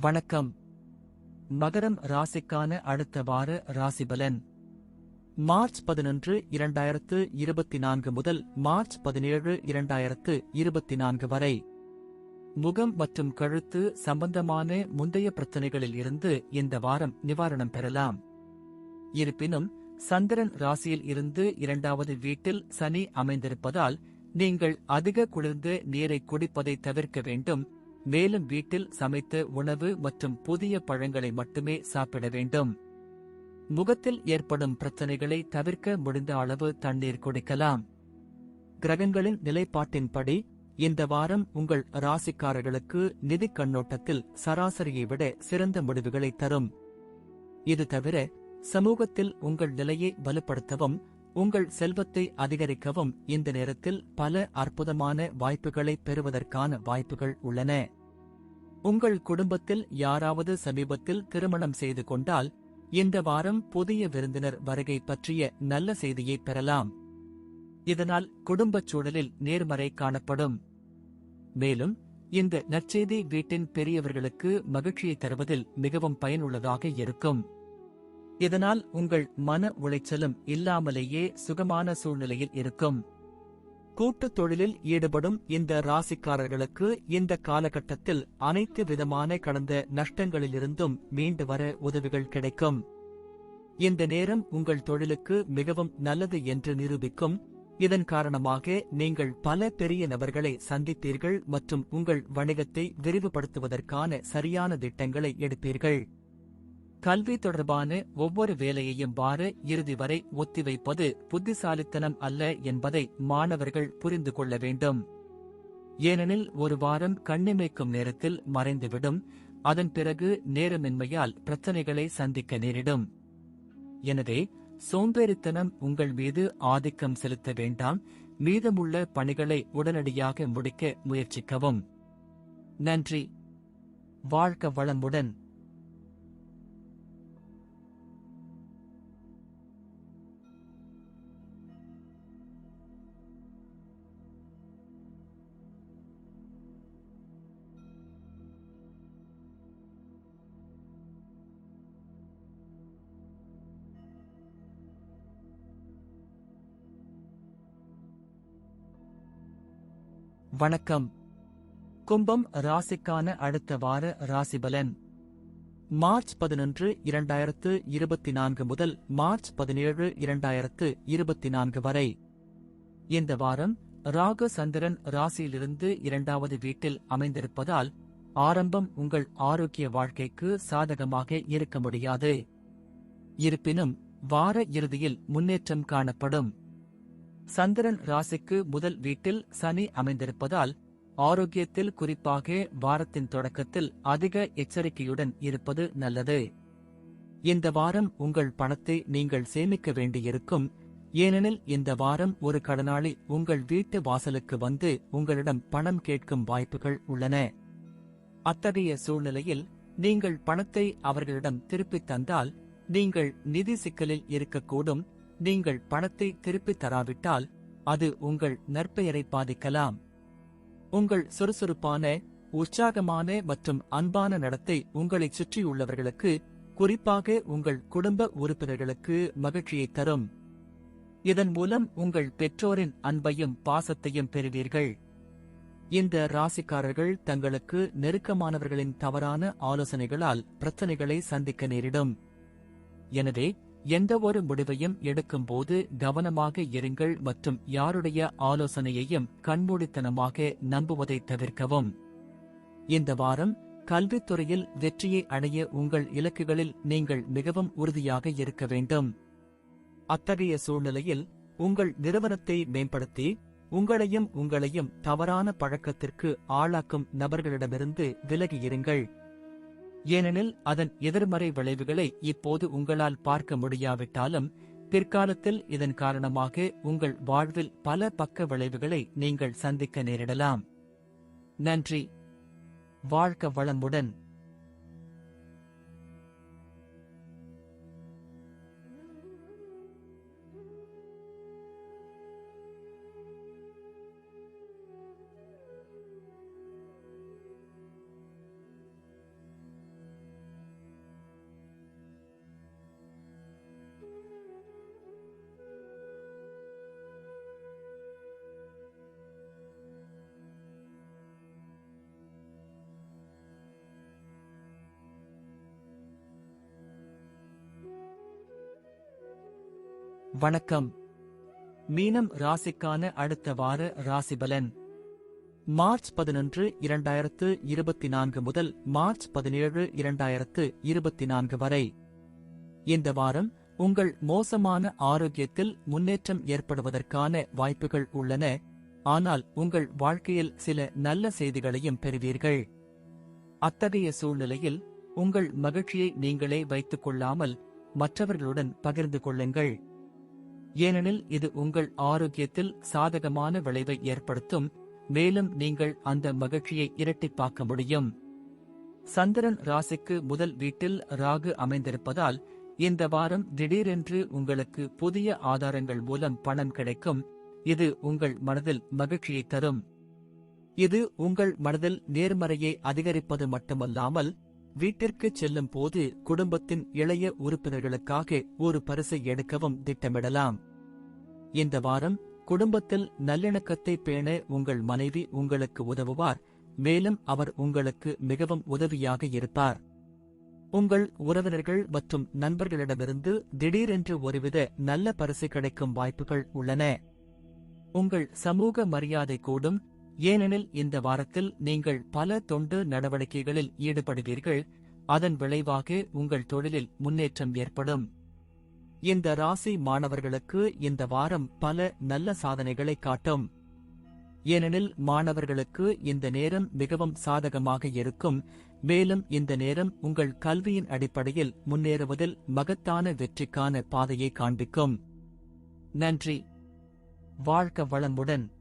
வணக்கம். மகரம் ராசிக்கான அடுத்த வார ராசிபலன். மார்ச் பதினொன்று இரண்டாயிரத்து இருபத்தி நான்கு முதல் மார்ச் பதினேழு இரண்டாயிரத்து இருபத்தி நான்கு வரை. முகம் மற்றும் கழுத்து சம்பந்தமான முந்தைய பிரச்சனைகளில் இருந்து இந்த வாரம் நிவாரணம் பெறலாம். இருப்பினும் சந்திரன் ராசியில் இருந்து இரண்டாவது வீட்டில் சனி அமைந்திருப்பதால் நீங்கள் அதிக குளிர்ந்து நீரை குடிப்பதை தவிர்க்க வேண்டும். மேலும் வீட்டில் சமைத்த உணவு மற்றும் புதிய பழங்களை மட்டுமே சாப்பிட வேண்டும். முகத்தில் ஏற்படும் பிரச்சனைகளை தவிர்க்க முடிந்த அளவு தண்ணீர் குடிக்கலாம். கிரகங்களின் நிலைப்பாட்டின்படி இந்த வாரம் உங்கள் ராசிக்காரர்களுக்கு நிதி கண்ணோட்டத்தில் சராசரியை விட சிறந்த முடிவுகளை தரும். இது தவிர சமூகத்தில் உங்கள் நிலையை வலுப்படுத்தவும் உங்கள் செல்வத்தை அதிகரிக்கவும் இந்த நேரத்தில் பல அற்புதமான வாய்ப்புகளை பெறுவதற்கான வாய்ப்புகள் உள்ளன. உங்கள் குடும்பத்தில் யாராவது சமீபத்தில் திருமணம் செய்து கொண்டால் இந்த வாரம் புதிய விருந்தினர் வருகை பற்றிய நல்ல செய்தியை பெறலாம். இதனால் குடும்பச் சூழலில் நேர்மறை காணப்படும். மேலும் இந்த நற்செய்தி வீட்டின் பெரியவர்களுக்கு மகிழ்ச்சியை தருவதில் மிகவும் பயனுள்ளதாக இருக்கும். இதனால் உங்கள் மன உளைச்சலும் இல்லாமலேயே சுகமான சூழ்நிலையில் இருக்கும். கூட்டுத் தொழிலில் ஈடுபடும் இந்த ராசிக்காரர்களுக்கு இந்த காலகட்டத்தில் அனைத்து விதமான கடந்த நஷ்டங்களிலிருந்தும் மீண்டு வர உதவிகள் கிடைக்கும். இந்த நேரம் உங்கள் தொழிலுக்கு மிகவும் நல்லது என்று நிரூபிக்கும். இதன் காரணமாக நீங்கள் பல பெரிய நபர்களை சந்திப்பீர்கள் மற்றும் உங்கள் வணிகத்தை விரிவுபடுத்துவதற்கான சரியான திட்டங்களை எடுப்பீர்கள். கல்வி தொடர்பான ஒவ்வொரு வேலையையும் வார இறுதி வரை ஒத்திவைப்பது புத்திசாலித்தனம் அல்ல என்பதை மாணவர்கள் புரிந்து கொள்ள வேண்டும். ஏனெனில் ஒரு வாரம் கண்ணிமைக்கும் நேரத்தில் மறைந்துவிடும் அதன் பிறகு நேரமின்மையால் பிரச்சனைகளை சந்திக்க நேரிடும். எனவே சோம்பேறித்தனம் உங்கள் மீது ஆதிக்கம் செலுத்த வேண்டாம் மீதமுள்ள பணிகளை உடனடியாக முடிக்க முயற்சிக்கவும். நன்றி. வாழ்க்க வளமுடன். வணக்கம். கும்பம் ராசிக்கான அடுத்த வார ராசிபலன். மார்ச் பதினொன்று இரண்டாயிரத்து இருபத்தி நான்கு முதல் மார்ச் பதினேழு இரண்டாயிரத்து இருபத்தி நான்கு வரை. இந்த வாரம் ராகு சந்திரன் ராசியிலிருந்து இரண்டாவது வீட்டில் அமைந்திருப்பதால் ஆரம்பம் உங்கள் ஆரோக்கிய வாழ்க்கைக்கு சாதகமாக இருக்க முடியாது. இருப்பினும் வார இறுதியில் முன்னேற்றம் காணப்படும். சந்திரன் ராசிக்கு முதல் வீட்டில் சனி அமைந்திருப்பதால் ஆரோக்கியத்தில் குறிப்பாக வாரத்தின் தொடக்கத்தில் அதிக எச்சரிக்கையுடன் இருப்பது நல்லது. இந்த வாரம் உங்கள் பணத்தை நீங்கள் சேமிக்க வேண்டியிருக்கும். ஏனெனில் இந்த வாரம் ஒரு கடனாளி உங்கள் வீட்டு வாசலுக்கு வந்து உங்களிடம் பணம் கேட்கும் வாய்ப்புகள் உள்ளன. அத்தகைய சூழ்நிலையில் நீங்கள் பணத்தை அவர்களிடம் திருப்பித் தந்தால் நீங்கள் நிதி சிக்கலில் இருக்கக்கூடும். நீங்கள் பணத்தை திருப்பித் தராவிட்டால் அது உங்கள் நற்பெயரை பாதிக்கலாம். உங்கள் சுறுசுறுப்பான உற்சாகமான மற்றும் அன்பான நடத்தை உங்களைச் சுற்றியுள்ளவர்களுக்கு குறிப்பாக உங்கள் குடும்ப உறுப்பினர்களுக்கு மகிழ்ச்சியை தரும். இதன் மூலம் உங்கள் பெற்றோரின் அன்பையும் பாசத்தையும் பெறுவீர்கள். இந்த ராசிக்காரர்கள் தங்களுக்கு நெருக்கமானவர்களின் தவறான ஆலோசனைகளால் பிரச்சனைகளை சந்திக்க நேரிடும். எனவே எந்த ஒரு முடிவையும் எடுக்கும்போது கவனமாக இருங்கள் மற்றும் யாருடைய ஆலோசனையையும் கண்மூடித்தனமாக நம்புவதை தவிர்க்கவும். இந்த வாரம் கல்வித்துறையில் வெற்றியை அடைய உங்கள் இலக்குகளில் நீங்கள் மிகவும் உறுதியாக இருக்க வேண்டும். அத்தகைய சூழ்நிலையில் உங்கள் நிறுவனத்தை மேம்படுத்தி உங்களையும் உங்களையும் தவறான பழக்கத்திற்கு ஆளாக்கும் நபர்களிடமிருந்து விலகியிருங்கள். ஏனெனில் அதன் எதிர்மறை விளைவுகளை இப்போது உங்களால் பார்க்க முடியாவிட்டாலும் பிற்காலத்தில் இதன் காரணமாக உங்கள் வாழ்வில் பல பக்க விளைவுகளை நீங்கள் சந்திக்க நேரிடலாம். நன்றி. வாழ்க்க வளமுடன். வணக்கம். மீனம் ராசிக்கான அடுத்த வார ராசிபலன். மார்ச் பதினொன்று இரண்டாயிரத்து இருபத்தி நான்கு முதல் மார்ச் பதினேழு இரண்டாயிரத்து இருபத்தி நான்கு வரை. இந்த வாரம் உங்கள் மோசமான ஆரோக்கியத்தில் முன்னேற்றம் ஏற்படுவதற்கான வாய்ப்புகள் உள்ளன. ஆனால் உங்கள் வாழ்க்கையில் சில நல்ல செய்திகளையும் பெறுவீர்கள். அத்தகைய சூழ்நிலையில் உங்கள் மகிழ்ச்சியை நீங்களே வைத்துக் கொள்ளாமல் மற்றவர்களுடன் பகிர்ந்து கொள்ளுங்கள். ஏனெனில் இது உங்கள் ஆரோக்கியத்தில் சாதகமான விளைவை ஏற்படுத்தும். மேலும் நீங்கள் அந்த மகிழ்ச்சியை இரட்டிப்பாக்க முடியும். சந்திரன் ராசிக்கு முதல் வீட்டில் ராகு அமைந்திருப்பதால் இந்த வாரம் திடீரென்று உங்களுக்கு புதிய ஆதாரங்கள் மூலம் பணம் கிடைக்கும். இது உங்கள் மனதில் மகிழ்ச்சியை தரும். இது உங்கள் மனதில் நேர்மறையை அதிகரிப்பது மட்டுமல்லாமல் வீட்டிற்கு செல்லும் போது குடும்பத்தின் இளைய உறுப்பினர்களுக்காக ஒரு பரிசை எடுக்கவும் திட்டமிடலாம். இந்த வாரம் குடும்பத்தில் நல்லிணக்கத்தை பேண உங்கள் மனைவி உங்களுக்கு உதவுவார் மேலும் அவர் உங்களுக்கு மிகவும் உதவியாக இருப்பார். உங்கள் உறவினர்கள் மற்றும் நண்பர்களிடமிருந்து திடீரென்று ஒருவித நல்ல பரிசு கிடைக்கும் வாய்ப்புகள் உள்ளன. உங்கள் சமூக மரியாதை கூடும் ஏனெனில் இந்த வாரத்தில் நீங்கள் பல தொண்டு நடவடிக்கைகளில் ஈடுபடுவீர்கள். அதன் விளைவாக உங்கள் தொழிலில் முன்னேற்றம் ஏற்படும். இந்த ராசி மாணவர்களுக்கு இந்த வாரம் பல நல்ல சாதனைகளை காட்டும். ஏனெனில் மாணவர்களுக்கு இந்த நேரம் மிகவும் சாதகமாக இருக்கும். மேலும் இந்த நேரம் உங்கள் கல்வியின் அடிப்படையில் முன்னேறுவதில் மகத்தான வெற்றிக்கான பாதையை காண்பிக்கும். நன்றி. வாழ்க்க வளமுடன்.